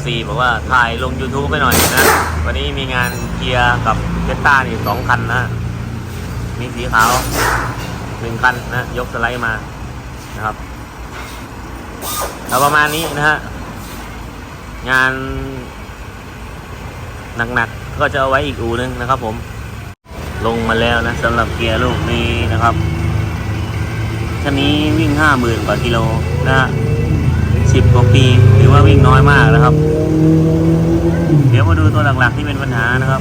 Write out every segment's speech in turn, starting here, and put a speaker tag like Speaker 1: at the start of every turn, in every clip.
Speaker 1: FC บอกว่าถ่ายลง YouTube ไปหน่อยนะ วันนี้มีงานเกียร์กับเจตต้านี่สองคันนะ มีสีขาวหนึ่งคันนะ ยกสไลด์มานะครับเอาประมาณนี้นะฮะ งานหนักๆก็จะเอาไว้อีกอูนึงนะครับผม ลงมาแล้วนะสำหรับเกียร์ลูกนี้นะครับคันนี้วิ่งห้าหมื่นกว่ากิโลนะฮะ สิบกว่าปีถือว่าวิ่งน้อยมากนะครับ เดี๋ยวมาดูตัวหลักๆที่เป็นปัญหานะครับ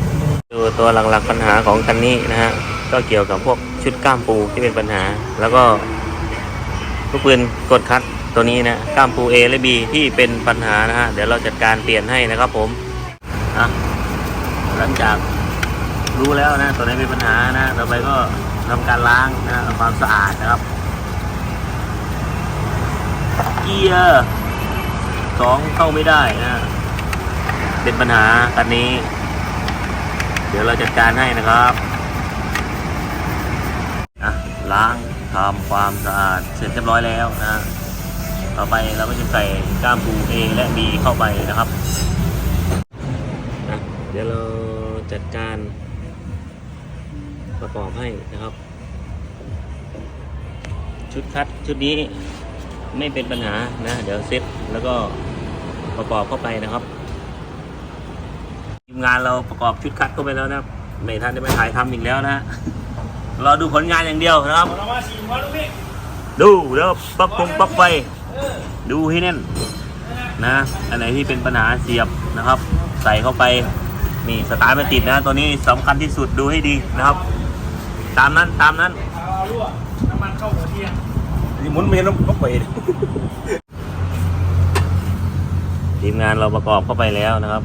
Speaker 1: ดูตัวหลักๆปัญหาของคันนี้นะฮะก็เกี่ยวกับพวกชุดก้ามปูที่เป็นปัญหา แล้วก็ลูกปืนกดคัดตัวนี้นะก้ามปู A และ B ที่เป็นปัญหานะฮะเดี๋ยวเราจัดการเปลี่ยนให้นะครับผมอะหลังจากรู้แล้วนะตัวไหนเป็นปัญหานะต่อไปก็ทำการล้างนะทำความสะอาดนะครับ เกียร์สองเข้าไม่ได้นะเป็นปัญหาคันนี้ เดี๋ยวเราจัดการให้นะครับอะล้างทำความสะอาดเสร็จเรียบร้อยแล้วนะ ต่อไปเราก็จะใส่ก้ามปู A และ B เข้าไปนะครับอะเดี๋ยวเราจัดการประกอบให้นะครับ ชุดคัดชุดนี้ ไม่เป็นปัญหานะ เดี๋ยวเซ็ตแล้วก็ประกอบเข้าไปนะครับทีมงานเราประกอบชุดคัดเข้าไปแล้วนะครับไม่ทันได้ไปถ่ายทำอีกแล้วนะรอดูผลงานอย่างเดียวนะครับ ดูแล้วปรับปรุงปรับไป ดูให้แน่นนะอันไหนที่เป็นปัญหาเสียบนะครับ ใส่เข้าไปนี่สตาร์ทไม่ติดนะตัวนี้สำคัญที่สุดดูให้ดีนะครับ ตามนั้นตามนั้น
Speaker 2: น้ำมันเข้าหัวเทียน
Speaker 1: หมุนเมนต้องไปทีมงานเราประกอบเข้าไปแล้วนะครับ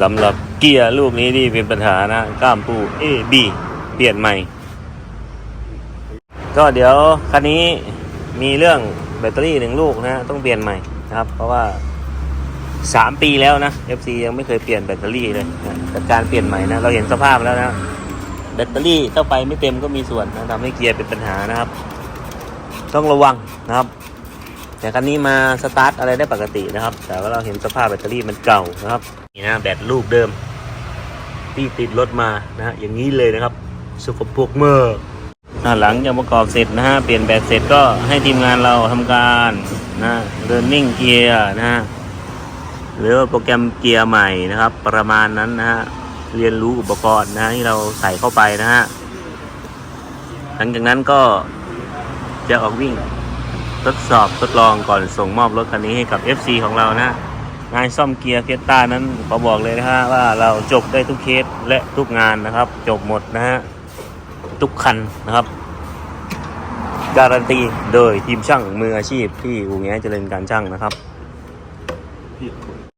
Speaker 1: สำหรับเกียร์ลูกนี้ที่เป็นปัญหานะก้ามปู A B เปลี่ยนใหม่ ก็เดี๋ยวคันนี้มีเรื่องแบตเตอรี่หนึ่งลูกนะต้องเปลี่ยนใหม่นะครับ เพราะว่า 3 ปีแล้วนะ FC ยังไม่เคยเปลี่ยนแบตเตอรี่เลยนะจัดการเปลี่ยนใหม่นะเราเห็นสภาพแล้วนะแบตเตอรี่ถ้าไฟไม่เต็มก็มีส่วนนะทำให้เกียร์เป็นปัญหานะครับ ต้องระวังนะครับ แต่คันนี้มาสตาร์ทอะไรได้ปกตินะครับ แต่ว่าเราเห็นสภาพแบตเตอรี่มันเก่านะครับ นี่นะแบตลูกเดิม ที่ติดรถมานะฮะอย่างนี้เลยนะครับสกปรกเมื่อหลังจากประกอบเสร็จนะฮะเปลี่ยนแบตเสร็จก็ให้ทีมงานเราทำการนะเดินนิ่งเกียร์นะฮะหรือว่าโปรแกรมเกียร์ใหม่นะครับ ประมาณนั้นนะฮะเรียนรู้อุปกรณ์นะที่เราใส่เข้าไปนะฮะหลังจากนั้นก็ จะออกวิ่ง ทดสอบทดลองก่อนส่งมอบรถคันนี้ให้กับ FC ของเรานะงานซ่อมเกียร์เฟียต้านั้นขอบอกเลยนะฮะว่าเราจบได้ทุกเคสและทุกงานนะครับ จบหมดนะฮะทุกคันนะครับ การันตีโดยทีมช่างมืออาชีพที่อู่แง้เจริญการช่างนะครับ